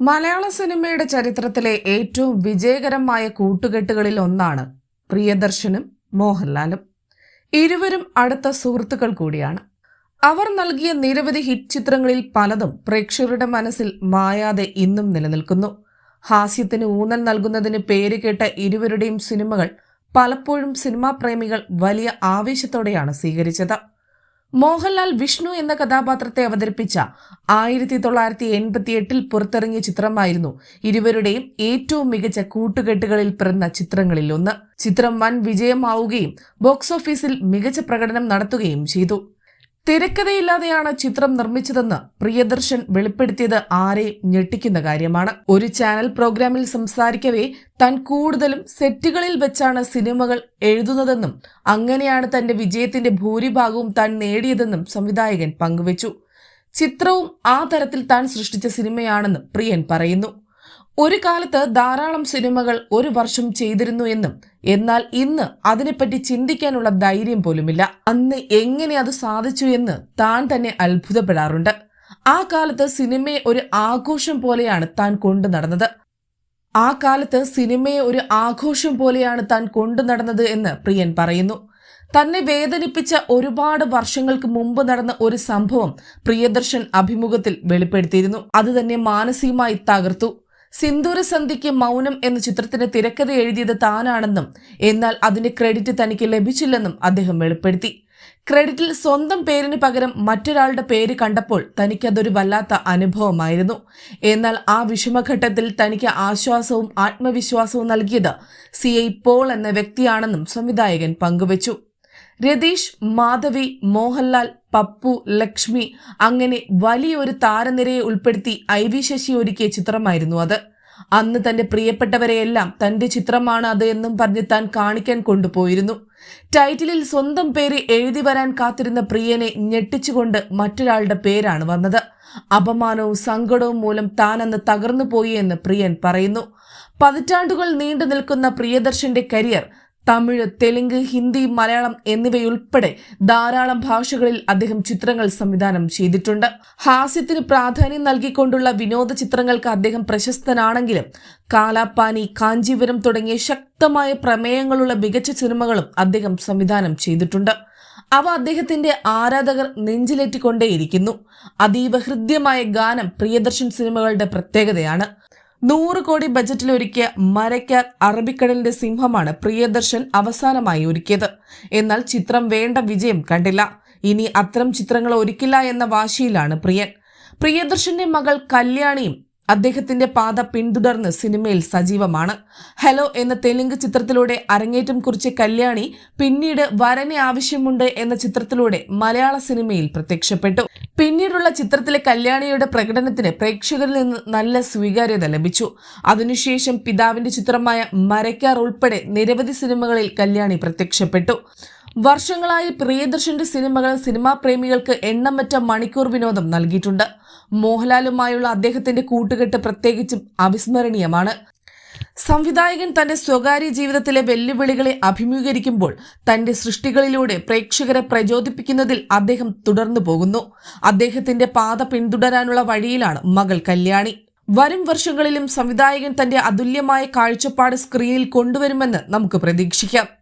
മലയാള സിനിമയുടെ ചരിത്രത്തിലെ ഏറ്റവും വിജയകരമായ കൂട്ടുകെട്ടുകളിൽ ഒന്നാണ് പ്രിയദർശനും മോഹൻലാലും. ഇരുവരും അടുത്ത സുഹൃത്തുക്കൾ കൂടിയാണ്. അവർ നൽകിയ നിരവധി ഹിറ്റ് ചിത്രങ്ങളിൽ പലതും പ്രേക്ഷകരുടെ മനസ്സിൽ മായാതെ ഇന്നും നിലനിൽക്കുന്നു. ഹാസ്യത്തിന് ഊന്നൽ നൽകുന്നതിന് പേരുകേട്ട ഇരുവരുടെയും സിനിമകൾ പലപ്പോഴും സിനിമാ പ്രേമികൾ വലിയ ആവേശത്തോടെയാണ് സ്വീകരിച്ചത്. മോഹൻലാൽ വിഷ്ണു എന്ന കഥാപാത്രത്തെ അവതരിപ്പിച്ച ആയിരത്തി തൊള്ളായിരത്തി എൺപത്തി എട്ടിൽ പുറത്തിറങ്ങിയ ചിത്രമായിരുന്നു ഇരുവരുടെയും ഏറ്റവും മികച്ച കൂട്ടുകെട്ടുകളിൽ പിറന്ന ചിത്രങ്ങളിൽ ഒന്ന് ചിത്രം വൻ വിജയമാവുകയും ബോക്സ് ഓഫീസിൽ മികച്ച പ്രകടനം നടത്തുകയും ചെയ്തു. തിരക്കഥയില്ലാതെയാണ് ചിത്രം നിർമ്മിച്ചതെന്ന് പ്രിയദർശൻ വെളിപ്പെടുത്തിയത് ആരെയും ഞെട്ടിക്കുന്ന കാര്യമാണ്. ഒരു ചാനൽ പ്രോഗ്രാമിൽ സംസാരിക്കവേ താൻ കൂടുതലും സെറ്റുകളിൽ വെച്ചാണ് സിനിമകൾ എഴുതുന്നതെന്നും അങ്ങനെയാണ് തന്റെ വിജയത്തിന്റെ ഭൂരിഭാഗവും താൻ നേടിയതെന്നും സംവിധായകൻ പങ്കുവച്ചു. ചിത്രവും ആ തരത്തിൽ താൻ സൃഷ്ടിച്ച സിനിമയാണെന്നും പ്രിയൻ പറയുന്നു. ഒരു കാലത്ത് ധാരാളം സിനിമകൾ ഒരു വർഷം ചെയ്തിരുന്നു എന്നും എന്നാൽ ഇന്ന് അതിനെപ്പറ്റി ചിന്തിക്കാനുള്ള ധൈര്യം പോലുമില്ല. അന്ന് എങ്ങനെ അത് സാധിച്ചു എന്ന് താൻ തന്നെ അത്ഭുതപ്പെടാറുണ്ട്. ആ കാലത്ത് സിനിമയെ ഒരു ആഘോഷം പോലെയാണ് താൻ കൊണ്ടു നടന്നത്. ആ കാലത്ത് സിനിമയെ ഒരു ആഘോഷം പോലെയാണ് താൻ കൊണ്ടു നടന്നത് എന്ന് പ്രിയൻ പറയുന്നു. തന്നെ വേദനിപ്പിച്ച ഒരുപാട് വർഷങ്ങൾക്ക് മുമ്പ് നടന്ന ഒരു സംഭവം പ്രിയദർശൻ അഭിമുഖത്തിൽ വെളിപ്പെടുത്തിയിരുന്നു. അത് തന്നെ മാനസികമായി തകർത്തു. സിന്ദൂര സന്ധിക്ക് മൗനം എന്ന ചിത്രത്തിന് തിരക്കഥ എഴുതിയത് താനാണെന്നും എന്നാൽ അതിന്റെ ക്രെഡിറ്റ് തനിക്ക് ലഭിച്ചില്ലെന്നും അദ്ദേഹം വെളിപ്പെടുത്തി. ക്രെഡിറ്റിൽ സ്വന്തം പേരിന് പകരം മറ്റൊരാളുടെ പേര് കണ്ടപ്പോൾ തനിക്കതൊരു വല്ലാത്ത അനുഭവമായിരുന്നു. എന്നാൽ ആ വിഷമഘട്ടത്തിൽ തനിക്ക് ആശ്വാസവും ആത്മവിശ്വാസവും നൽകിയത് സി ഐ പോൾ എന്ന വ്യക്തിയാണെന്നും സംവിധായകൻ പങ്കുവച്ചു. രതീഷ് മാധവി മോഹൻലാൽ പപ്പു ലക്ഷ്മി അങ്ങനെ വലിയൊരു താരനിരയെ ഉൾപ്പെടുത്തി ഐ വി ശശി ഒരുക്കിയ ചിത്രമായിരുന്നു അത്. അന്ന് തന്റെ പ്രിയപ്പെട്ടവരെയെല്ലാം തന്റെ ചിത്രമാണ് അത് എന്നും പറഞ്ഞ് താൻ കാണിക്കാൻ കൊണ്ടുപോയിരുന്നു. ടൈറ്റിലിൽ സ്വന്തം പേര് എഴുതി വരാൻ കാത്തിരുന്ന പ്രിയനെ ഞെട്ടിച്ചുകൊണ്ട് മറ്റൊരാളുടെ പേരാണ് വന്നത്. അപമാനവും സങ്കടവും മൂലം താൻ അന്ന് തകർന്നു പോയി എന്ന് പ്രിയൻ പറയുന്നു. പതിറ്റാണ്ടുകൾ നീണ്ടു നിൽക്കുന്ന പ്രിയദർശന്റെ കരിയർ തമിഴ് തെലുങ്ക് ഹിന്ദി മലയാളം എന്നിവയുൾപ്പെടെ ധാരാളം ഭാഷകളിൽ അദ്ദേഹം ചിത്രങ്ങൾ സംവിധാനം ചെയ്തിട്ടുണ്ട്. ഹാസ്യത്തിന് പ്രാധാന്യം നൽകിക്കൊണ്ടുള്ള വിനോദ ചിത്രങ്ങൾക്ക് അദ്ദേഹം പ്രശസ്തനാണെങ്കിലും കാലാപ്പാനി കാഞ്ചീപുരം തുടങ്ങിയ ശക്തമായ പ്രമേയങ്ങളുള്ള മികച്ച സിനിമകളും അദ്ദേഹം സംവിധാനം ചെയ്തിട്ടുണ്ട്. അവ അദ്ദേഹത്തിന്റെ ആരാധകർ നെഞ്ചിലേറ്റിക്കൊണ്ടേയിരിക്കുന്നു. അതീവ ഹൃദ്യമായ ഗാനം പ്രിയദർശൻ സിനിമകളുടെ പ്രത്യേകതയാണ്. നൂറ് കോടി ബജറ്റിൽ ഒരുക്കിയ മരയ്ക്കാർ അറബിക്കടലിന്റെ സിംഹമാണ് പ്രിയദർശൻ അവസാനമായി ഒരുക്കിയത്. എന്നാൽ ചിത്രം വേണ്ട വിജയം കണ്ടില്ല. ഇനി അത്തരം ചിത്രങ്ങൾ ഒരുക്കില്ല എന്ന വാശിയിലാണ് പ്രിയൻ. പ്രിയദർശന്റെ മകൾ കല്യാണിയും അദ്ദേഹത്തിന്റെ പാത പിന്തുടർന്ന് സിനിമയിൽ സജീവമാണ്. ഹലോ എന്ന തെലുങ്ക് ചിത്രത്തിലൂടെ അരങ്ങേറ്റം കുറിച്ച കല്യാണി പിന്നീട് വരനെ ആവശ്യമുണ്ട് എന്ന ചിത്രത്തിലൂടെ മലയാള സിനിമയിൽ പ്രത്യക്ഷപ്പെട്ടു. പിന്നീടുള്ള ചിത്രത്തിലെ കല്യാണിയുടെ പ്രകടനത്തിന് പ്രേക്ഷകരിൽ നിന്ന് നല്ല സ്വീകാര്യത ലഭിച്ചു. അതിനുശേഷം പിതാവിന്റെ ചിത്രമായ മരയ്ക്കാർ ഉൾപ്പെടെ നിരവധി സിനിമകളിൽ കല്യാണി പ്രത്യക്ഷപ്പെട്ടു. വർഷങ്ങളായി പ്രിയദർശന്റെ സിനിമകൾ സിനിമാ പ്രേമികൾക്ക് എണ്ണമറ്റ മണിക്കൂർ വിനോദം നൽകിയിട്ടുണ്ട്. മോഹൻലാലുമായുള്ള അദ്ദേഹത്തിന്റെ കൂട്ടുകെട്ട് പ്രത്യേകിച്ചും അവിസ്മരണീയമാണ്. സംവിധായകൻ തന്റെ സ്വകാര്യ ജീവിതത്തിലെ വെല്ലുവിളികളെ അഭിമുഖീകരിക്കുമ്പോൾ തന്റെ സൃഷ്ടികളിലൂടെ പ്രേക്ഷകരെ പ്രചോദിപ്പിക്കുന്നതിൽ അദ്ദേഹം തുടർന്നു പോകുന്നു. അദ്ദേഹത്തിന്റെ പാത പിന്തുടരാനുള്ള വഴിയിലാണ് മകൾ കല്യാണി. വരും വർഷങ്ങളിലും സംവിധായകൻ തന്റെ അതുല്യമായ കാഴ്ചപ്പാട് സ്ക്രീനിൽ കൊണ്ടുവരുമെന്ന് നമുക്ക് പ്രതീക്ഷിക്കാം.